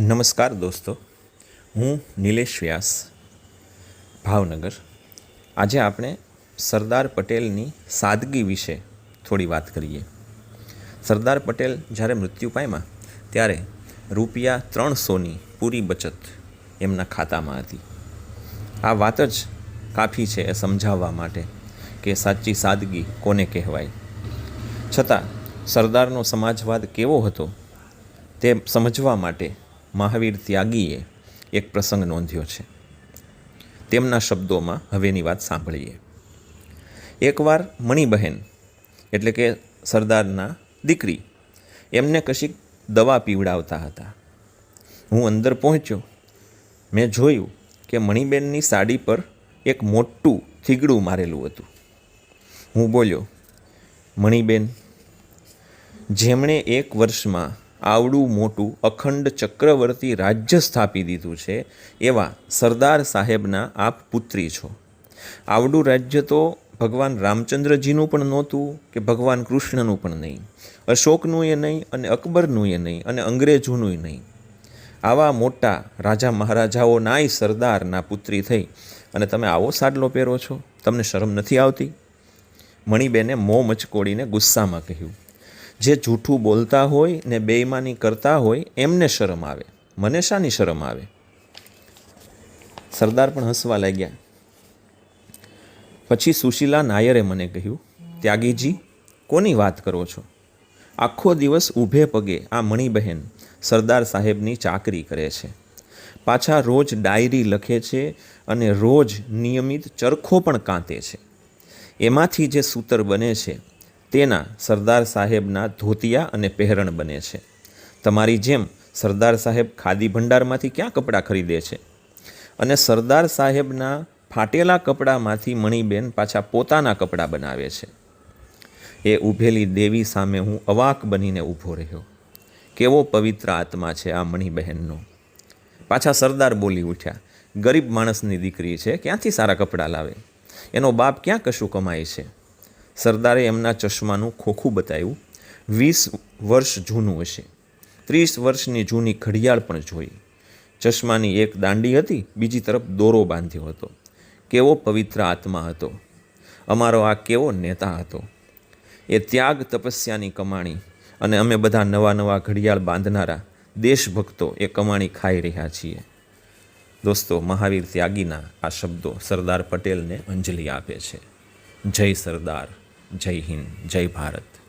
નમસ્કાર દોસ્તો. હું નિલેશ વ્યાસ, ભાવનગર. આજે આપણે સરદાર પટેલની સાદગી વિશે થોડી વાત કરીએ. સરદાર પટેલ જ્યારે મૃત્યુ પામ્યા, ત્યારે રૂપિયા ત્રણસોની પૂરી બચત એમના ખાતામાં હતી. આ વાત જ કાફી છે એ સમજાવવા માટે કે સાચી સાદગી કોને કહેવાય? છતાં સરદારનો સમાજવાદ કેવો હતો તે સમજવા માટે મહાવીર ત્યાગીએ એક પ્રસંગ નોંધ્યો છે. તેમના શબ્દોમાં હવેની વાત સાંભળીએ. એકવાર મણિબહેન, એટલે કે સરદારના દીકરી, એમને કશીક દવા પીવડાવતા હતા. હું અંદર પહોંચ્યો. મેં જોયું કે મણિબેનની સાડી પર એક મોટું થીગડું મારેલું હતું. હું બોલ્યો, મણિબેન, જેમણે એક વર્ષમાં આવડું મોટું અખંડ ચક્રવર્તી રાજ્ય સ્થાપી દીધું છે એવા સરદાર સાહેબના આપ પુત્રી છો. આવડું રાજ્ય તો ભગવાન રામચંદ્રજીનું પણ નહોતું કે ભગવાન કૃષ્ણનું પણ નહીં. અશોકનું એ નહીં અને અકબરનું એ નહીં અને અંગ્રેજોનું નહીં. આવા મોટા રાજા મહારાજાઓનાય સરદારના પુત્રી થઈ અને તમે આવો સાડલો પહેરો છો, તમને શરમ નથી આવતી? મણિબેને મોં મચકોડીને ગુસ્સામાં કહ્યું જે જૂઠું બોલતા હોય ને બેઈમાની કરતા હોય, એમને શરમ આવે. મને શાની શરમ આવે? સરદાર પણ હસવા લાગ્યા. પછી સુશીલા નાયરે મને કહ્યું, ત્યાગીજી, કોની વાત કરો છો? આખો દિવસ ઊભે પગે આ મણિબહેન સરદાર સાહેબની ચાકરી કરે છે. પાછા રોજ ડાયરી લખે છે અને રોજ નિયમિત ચરખો પણ કાંતે છે. એમાંથી જે સૂતર બને છે તેના સરદાર સાહેબના ધોતિયા અને પહેરણ બને છે. તમારી જેમ સરદાર સાહેબ ખાદી ભંડારમાંથી ક્યાં કપડાં ખરીદે છે? અને સરદાર સાહેબના ફાટેલા કપડામાંથી મણિબેન પાછા પોતાના કપડાં બનાવે છે. એ ઊભેલી દેવી સામે હું અવાક બનીને ઊભો રહ્યો. કેવો પવિત્ર આત્મા છે આ મણિબહેનનો. પાછા સરદાર બોલી ઉઠ્યા, ગરીબ માણસની દીકરી છે, ક્યાંથી સારા કપડાં લાવે? એનો બાપ ક્યાં કશું કમાય છે? સરદારે એમના ચશ્માનું ખોખું બતાવ્યું. વીસ વર્ષ જૂનું હશે. ત્રીસ વર્ષની જૂની ઘડિયાળ પણ જોઈ. ચશ્માની એક દાંડી હતી, બીજી તરફ દોરો બાંધ્યો હતો. કેવો પવિત્ર આત્મા હતો. અમારો આ કેવો નેતા હતો. એ ત્યાગ તપસ્યાની કમાણી અને અમે બધા નવા નવા ઘડિયાળ બાંધનારા દેશભક્તો એ કમાણી ખાઈ રહ્યા છીએ. દોસ્તો, મહાવીર ત્યાગીના આ શબ્દો સરદાર પટેલને અંજલિ આપે છે. જય સરદાર. જય હિન્દ જય ભારત.